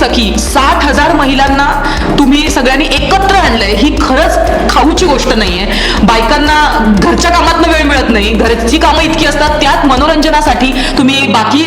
सखी साठ हजार महिलांना तुम्ही सगळ्यांनी एकत्र आणलंय ही खरंच खाऊची गोष्ट नाहीये. बायकांना घरच्या कामात वेळ मिळत नाही. घरची कामं इतकी असतात त्यात मनोरंजनासाठी तुम्ही बाकी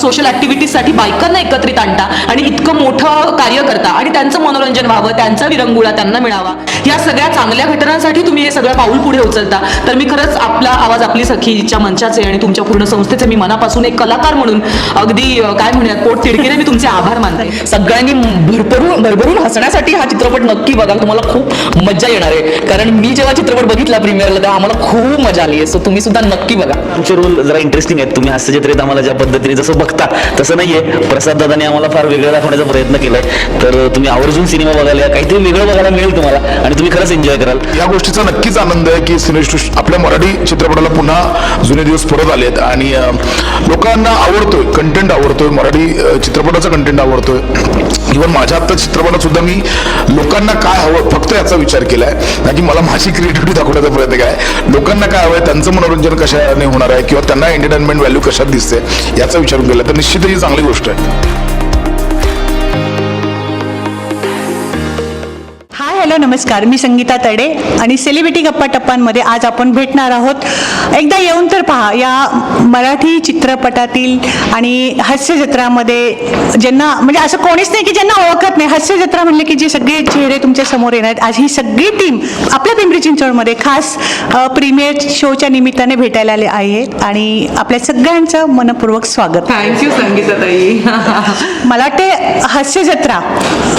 सोशल ऍक्टिव्हिटीजसाठी बायकांना एकत्रित आणता आणि इतकं मोठं कार्य करता. आणि त्यांचं मनोरंजन व्हावं त्यांचा विरंगुळा त्यांना मिळावा. या सगळ्या चांगल्या घटनांसाठी तुम्ही हे सगळं पाऊल पुढे उचलता. तर मी खरंच आपला आवाज आपली सखीच्या मंचाचे आणि तुमच्या पूर्ण संस्थेचे मी मनापासून एक कलाकार म्हणून अगदी काय म्हणूयात पोट तिडकीने मी तुमचे आभार मानते. सगळ्यांनी भरभरून भरभरून हसण्यासाठी हा चित्रपट नक्की बघा. तुम्हाला खूप मजा येणार आहे. कारण मी जेव्हा चित्रपट बघितला प्रीमियरला तेव्हा आम्हाला खूप मजा आली आहे. सो तुम्ही सुद्धा नक्की बघा. तुमचे रोल जरा इंटरेस्टिंग आहेत. तुम्ही हास्य जत्रेत आम्हाला ज्या पद्धतीने जसं बघता तसं नाहीये. प्रसाद दादाने आम्हाला फार वेगळं दाखवण्याचा प्रयत्न केलाय. तर तुम्ही आवर्जून सिनेमा बघायला या. काहीतरी वेगळं बघायला मिळेल तुम्हाला आणि तुम्ही खरंच एन्जॉय कराल. या गोष्टीचा नक्कीच आनंद आहे की सिनेसृष्टी आपल्या मराठी चित्रपटाला पुन्हा जुने दिवस परत आलेत आणि लोकांना आवडतोय कंटेंट आवडतोय मराठी चित्रपटाचा कंटेंट आवडतोय. इव्हन माझ्या आत्ता चित्रपटात सुद्धा मी लोकांना काय हवं फक्त याचा विचार केलाय. ना की मला माझी क्रिएटिव्हिटी दाखवण्याचा प्रयत्न काय लोकांना काय हवंय त्यांचं मनोरंजन कशाने होणार आहे किंवा त्यांना एंटरटेनमेंट व्हॅल्यू कशात दिसते याचा विचार केला तर निश्चितच ही चांगली गोष्ट आहे. हॅलो नमस्कार. मी संगीता तडे आणि सेलिब्रिटी गप्पा टप्पांमध्ये आज आपण भेटणार आहोत. एकदा येऊन तर पहा या मराठी चित्रपटातील आणि हास्य जत्रामध्ये ज्यांना म्हणजे असं कोणीच नाही की ज्यांना ओळखत नाही. हास्य जत्रा म्हणले की जे सगळे चेहरे तुमच्यासमोर येणार आहेत. आज ही सगळी टीम आपल्या पिंपरी चिंचवडमध्ये खास प्रीमियर शोच्या निमित्ताने भेटायला आले आहेत आणि आपल्या सगळ्यांचं मनपूर्वक स्वागत. थँक्यू संगीता ताई. मला वाटते हास्य जत्रा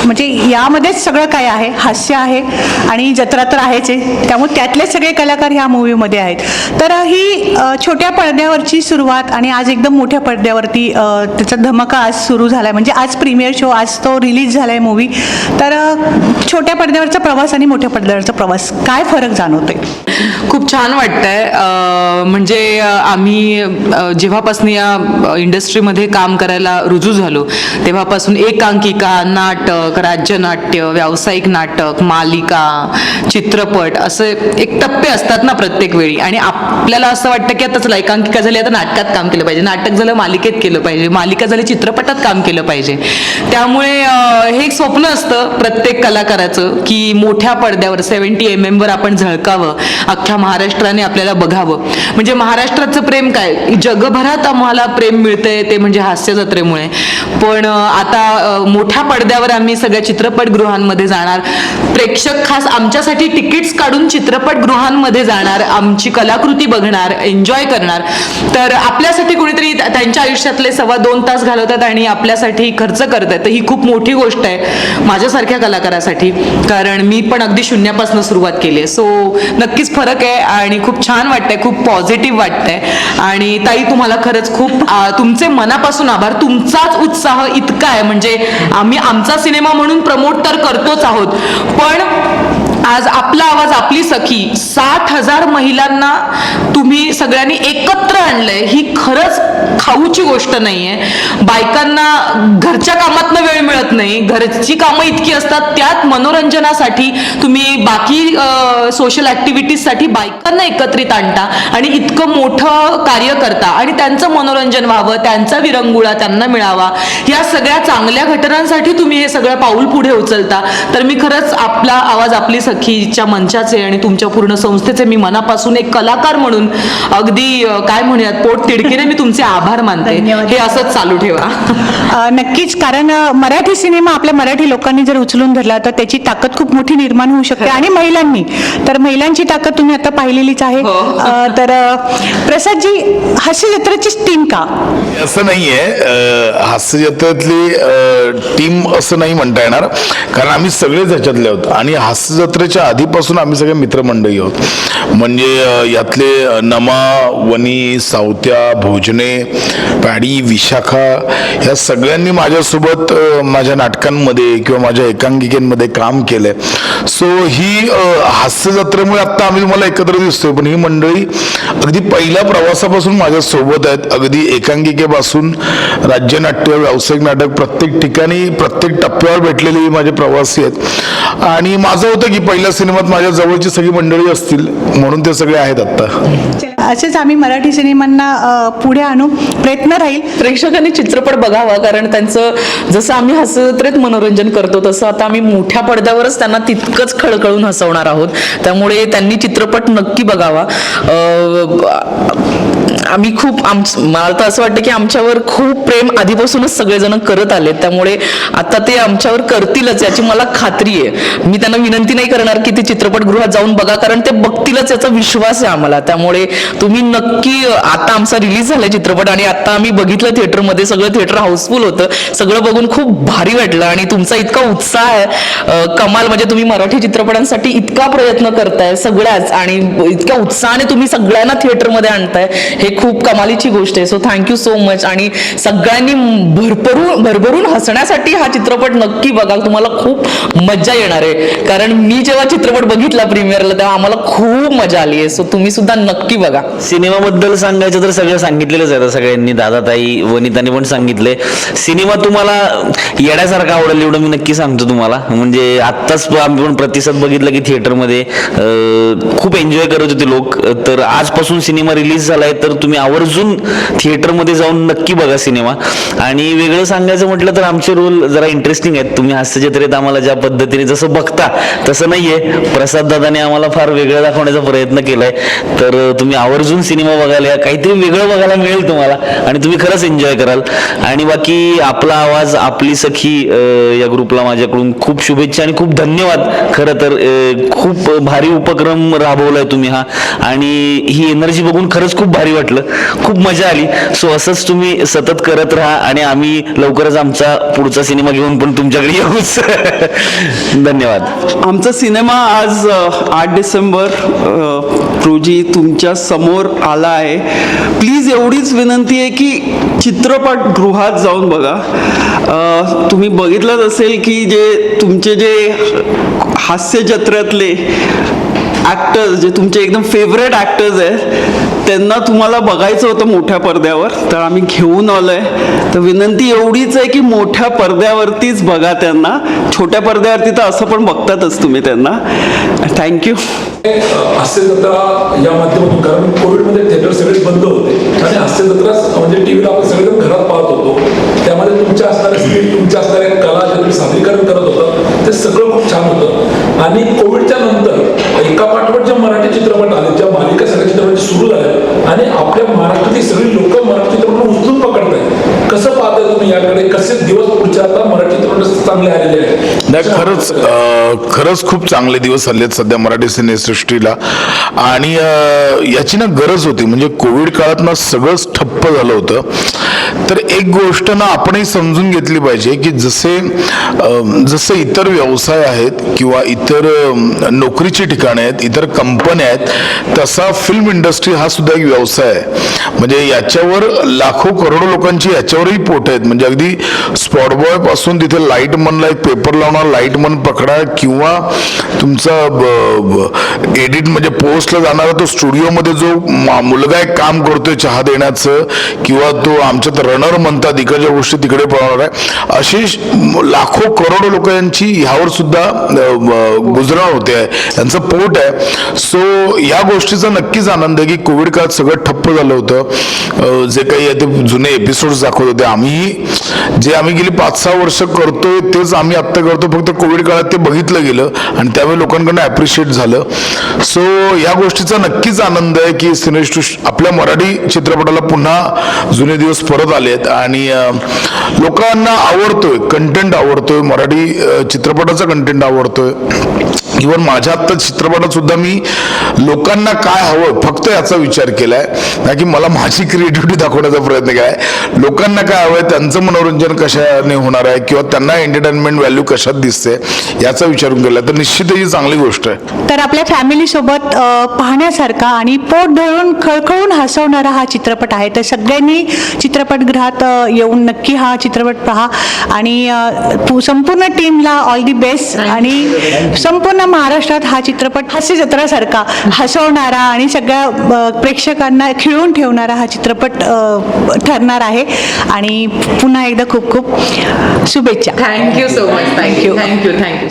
म्हणजे यामध्येच सगळं काय आहे? हास्य आहे आणि जत्रा तर आहेच आहे. त्यामुळे त्यातले सगळे कलाकार ह्या मूवीमध्ये आहेत. तर ही छोट्या पडद्यावरची सुरुवात आणि आज एकदम मोठ्या पडद्यावरती त्याचा धमाका आज सुरू झाला आहे म्हणजे आज प्रीमियर शो आज तो रिलीज झाला आहे मूवी तर छोट्या पडद्यावरचा प्रवास आणि मोठ्या पडद्यावरचा प्रवास काय फरक जाणवतोय? खूप छान वाटतंय. म्हणजे आम्ही जेव्हापासून या इंडस्ट्रीमध्ये काम करायला रुजू झालो तेव्हापासून एकांकिका नाटक राज्यनाट्य व्यावसायिक नाटक मालिका चित्रपट असे एक टप्पे असतात ना प्रत्येक वेळी. आणि आपल्याला असं वाटतं की आता एकांकिका झाली आता नाटकात काम केलं पाहिजे. नाटक झालं मालिकेत केलं पाहिजे. मालिका झाली चित्रपटात काम केलं पाहिजे. त्यामुळे हे एक स्वप्न असतं प्रत्येक कलाकाराचं की मोठ्या पडद्यावर सेव्हन्टी एम एम वर आपण झळकावं अख्ख्या महाराष्ट्राने आपल्याला बघावं. म्हणजे महाराष्ट्राचं प्रेम काय? जगभरात आम्हाला प्रेम मिळतंय ते म्हणजे हास्य जत्रेमुळे. पण आता मोठ्या पडद्यावर आम्ही सगळ्या चित्रपटगृहांमध्ये जाणार. प्रेक्षक खास आमच्यासाठी तिकीट्स काढून चित्रपटगृहांमध्ये जाणार आमची कलाकृती बघणार एन्जॉय करणार. तर आपल्यासाठी कुणीतरी त्यांच्या आयुष्यातले सव्वा दोन तास घालवतात आणि आपल्यासाठी खर्च करतात तर ही खूप मोठी गोष्ट आहे माझ्यासारख्या कलाकारासाठी. कारण मी पण अगदी शून्यापासून सुरुवात केली आहे. सो नक्कीच फरक आहे आणि खूप छान वाटतंय खूप पॉझिटिव्ह वाटतंय. आणि ताई तुम्हाला खरंच खूप तुमचे मनापासून आभार. तुमचाच उत्साह इतका आहे. म्हणजे आम्ही आमचा सिनेमा म्हणून प्रमोट तर करतोच आहोत. पण பெரும்பாலும் आज आपला आवाज आपली सखी. साठ हजार महिलांना तुम्ही सगळ्यांनी एकत्र आणलंय. ही खरंच खाऊची गोष्ट नाहीये. बायकांना घरच्या कामातनं वेळ मिळत नाही. घरची कामं इतकी असतात त्यात मनोरंजनासाठी तुम्ही बाकी सोशल ऍक्टिव्हिटीजसाठी बायकांना एकत्रित आणता आणि इतकं मोठं कार्य करता. आणि त्यांचं मनोरंजन व्हावं त्यांचा विरंगुळा त्यांना मिळावा. या सगळ्या चांगल्या घटनांसाठी तुम्ही हे सगळं पाऊल पुढे उचलता. तर मी खरंच आपला आवाज आपली सखीच्या मंचाचे आणि तुमच्या पूर्ण संस्थेचे मी मनापासून एक कलाकार म्हणून अगदी काय म्हणूयात पोट तिडकीने मी तुमचे आभार मानते. हे असंच चालू ठेवा. नक्कीच कारण मराठी सिनेमा आपल्या मराठी लोकांनी जर उचलून धरला तर त्याची ताकद खूप मोठी निर्माण होऊ शकते. आणि महिलांनी. तर महिलांची ताकद तुम्ही आता पाहिलेलीच आहे. हो. तर प्रसादजी हास्य जत्रेची टीम का? असं नाहीये. हास्य जत्रेतली टीम असं नाही म्हणता येणार. कारण आम्ही सगळेच ह्याच्यातले आहोत. आणि हास्य यात्रेच्या आधीपासून आम्ही सगळे मित्रमंडळी आहोत. म्हणजे यातले नमा वनी सावत्या भोजने पॅडी विशाखा ह्या सगळ्यांनी माझ्यासोबत माझ्या नाटकांमध्ये किंवा माझ्या एकांकिकेमध्ये काम केलंय. सो ही हास्य जत्रेमुळे आत्ता आम्ही तुम्हाला एकत्र दिसतोय पण ही मंडळी अगदी पहिल्या प्रवासापासून माझ्या सोबत आहेत. अगदी एकांकिकेपासून राज्यनाट्य व्यावसायिक नाटक प्रत्येक ठिकाणी प्रत्येक टप्प्यावर भेटलेले माझे प्रवासी आहेत. आणि माझं होतं की पहिल्या सिनेमात माझ्या जवळची सगळी मंडळी असतील म्हणून ते सगळे आहेत आत्ता. असेच आम्ही मराठी सिनेमांना पुढे आणू प्रयत्न राहील. प्रेक्षकांनी चित्रपट बघावा कारण त्यांचं जसं आम्ही हास्यजत्रेत मनोरंजन करतो तसं आता आम्ही मोठ्या पडद्यावरच त्यांना तितकंच खळखळून हसवणार आहोत. त्यामुळे त्यांनी चित्रपट नक्की बघावा. आम्ही खूप आम मला तर असं वाटतं की आमच्यावर खूप प्रेम आधीपासूनच सगळेजण करत आले त्यामुळे आता ते आमच्यावर करतीलच याची मला खात्री आहे. मी त्यांना विनंती नाही करणार की ते चित्रपटगृहात जाऊन बघा कारण ते बघतीलच याचा विश्वास आहे आम्हाला. त्यामुळे तुम्ही नक्की आता आमचा रिलीज झाला चित्रपट आणि आता आम्ही बघितलं थिएटरमध्ये सगळं थिएटर हाऊसफुल होतं. सगळं बघून खूप भारी वाटलं आणि तुमचा इतका उत्साह आहे. कमाल म्हणजे तुम्ही मराठी चित्रपटांसाठी इतका प्रयत्न करताय सगळ्याच आणि इतक्या उत्साहाने तुम्ही सगळ्यांना थिएटरमध्ये आणताय. हे खूप कमालीची गोष्ट आहे. सो थँक्यू सो मच आणि सगळ्यांनी भरभरून भरभरून हसण्यासाठी हा चित्रपट नक्की बघा. तुम्हाला खूप मजा येणार आहे. कारण मी जेव्हा चित्रपट बघितला प्रीमियरला तेव्हा आम्हाला खूप मजा आली आहे. सो तुम्ही सुद्धा नक्की बघा. सिनेमाबद्दल सांगायचं तर सगळं सांगितलेलंच आहे सगळ्यांनी सगळ्यांनी. दादाताई वनितांनी पण सांगितले सिनेमा तुम्हाला येण्यासारखा आवडेल एवढं मी नक्की सांगतो तुम्हाला. म्हणजे आत्ताच आम्ही पण प्रतिसाद बघितला की थिएटरमध्ये खूप एन्जॉय करत होते लोक. तर आजपासून सिनेमा रिलीज झालाय तर तुम्ही आवर्जून थिएटरमध्ये जाऊन नक्की बघा सिनेमा. आणि वेगळं सांगायचं म्हटलं तर आमचे रोल जरा इंटरेस्टिंग आहेत. तुम्ही हास्यजत्रेत आम्हाला ज्या पद्धतीने जसं बघता तसं नाहीये. प्रसाद दादाने आम्हाला फार वेगळं दाखवण्याचा प्रयत्न केलाय. तर तुम्ही आवर्जून सिनेमा बघायला या. काहीतरी वेगळं बघायला मिळेल तुम्हाला. आणि तुम्ही खरंच एन्जॉय कराल. आणि बाकी आपला आवाज आपली सखी या ग्रुपला माझ्याकडून खूप शुभेच्छा आणि खूप धन्यवाद. खरं तर खूप भारी उपक्रम राबवलाय तुम्ही हा. आणि ही एनर्जी बघून खरंच खूप भारी वाटलं. खूप मजा आली. सो असंच तुम्ही सतत करत राहा आणि आम्ही लवकरच आमचा पुढचा सिनेमा घेऊन पण तुमच्याकडे येऊच धन्यवाद. आमचा सिनेमा आज आठ डिसेंबर रोजी तुमच्यासमोर आला आहे. प्लीज एवढीच विनंती आहे की चित्रपटगृहात जाऊन बघा. तुम्ही बघितलंच असेल की जे तुमचे जे हास्य जत्रेतले ॲक्टर्स जे तुमचे एकदम फेवरेट ॲक्टर्स आहेत त्यांना तुम्हाला बघायचं होतं मोठ्या पडद्यावर तर आम्ही घेऊन आलो आहे तर विनंती एवढीच आहे की मोठ्या पडद्यावरतीच बघा त्यांना. छोट्या पडद्यावरती तर असं पण बघतातच तुम्ही त्यांना. थँक्यू हास्य जत्रा या माध्यमातून कारण कोविडमध्ये थिएटर सगळे बंद होते. आणि हास्य जत्रा म्हणजे टीव्हीला आपण सगळेजण घरात पाहत होतो. त्यामध्ये तुमच्या असणाऱ्या स्किल तुमच्या असणाऱ्या कला जे तुम्ही सादरीकरण करत होतं ते सगळं खूप छान होतं. आणि कोविडच्या नंतर एका पाठोपाठ जे मराठी चित्रपट आले ज्या मालिका सगळ्या चित्रपट सुरू झाल्या आणि आपल्या महाराष्ट्रातील सगळी लोक मराठी चित्रपट उचलून पकडतायत कसं पाहताय तुम्ही याकडे कसे दिवस पुढच्या आता मराठी चांगले आलेले आहेत? नाही खरंच खरंच खूप चांगले दिवस आले आहेत सध्या मराठी सिनेसृष्टीला. आणि याची ना गरज होती. म्हणजे कोविड काळात ना सगळंच ठप्प झालं होतं. तर एक गोष्ट ना आपणही समजून घेतली पाहिजे की जसे जसे इतर व्यवसाय आहेत किंवा इतर नोकरीची ठिकाणं आहेत इतर कंपन्या आहेत तसा फिल्म इंडस्ट्री हा सुद्धा एक व्यवसाय आहे. म्हणजे याच्यावर लाखो करोडो लोकांची याच्यावरही पोट आहेत. म्हणजे अगदी स्पॉटबॉयपासून तिथे लाइट मनला एक पेपर लावणार लाइट मन पकडा किंवा तुमचा एडिट म्हणजे पोस्टला जाणारा तो स्टुडिओमध्ये जो मुलगा एक काम करतोय चहा देण्याचं किंवा तो आमच्या रनर म्हणतात इकडच्या गोष्टी तिकडे पळवणार आहे. अशी लाखो करोडो लोकांची ह्यावर सुद्धा गुजराण होते आहे. त्यांचं पोट आहे. सो या गोष्टीचा नक्कीच आनंद आहे की कोविड काळात सगळं ठप्प झालं होतं. जे काही आहे ते जुने एपिसोड्स दाखवत होते. आम्ही जे आम्ही गेली पाच सहा वर्ष करतोय तेच आम्ही आत्ता करतो फक्त कोविड काळात ते बघितलं गेलं आणि त्यावेळी लोकांकडनं ॲप्रिशिएट झालं. सो या गोष्टीचा नक्कीच आनंद आहे की सिनेसृष्टी आपल्या मराठी चित्रपटाला पुन्हा जुने दिवस परत आलेत. आणि लोकांना आवडतोय कंटेंट आवडतोय. मराठी चित्रपटाचा कंटेंट आवडतोय. इव्हन माझ्या आत्ता चित्रपटात सुद्धा मी लोकांना काय हवं फक्त याचा विचार केलाय. नाही की मला माझी क्रिएटिव्हिटी दाखवण्याचा प्रयत्न केलाय. लोकांना काय हवंय त्यांचं मनोरंजन कशाने होणार आहे किंवा त्यांना एंटरटेनमेंट व्हॅल्यू कशात दिसते याचा विचारून केला तर निश्चितच ही चांगली गोष्ट आहे. तर आपल्या फॅमिलीसोबत अ, पाहण्यासारखा आणि पोट धरून खळखळून हसवणारा हा चित्रपट आहे. तर सगळ्यांनी चित्रपटगृहात येऊन नक्की हा चित्रपट पहा. आणि संपूर्ण टीमला ऑल दी बेस्ट आणि संपूर्ण महाराष्ट्रात हा चित्रपट हास्य जत्रासारखा हसवणारा आणि सगळ्या प्रेक्षकांना खिळून ठेवणारा हा चित्रपट ठरणार आहे. आणि पुन्हा एकदा खूप खूप शुभेच्छा. Thank you so much thank you thank you thank you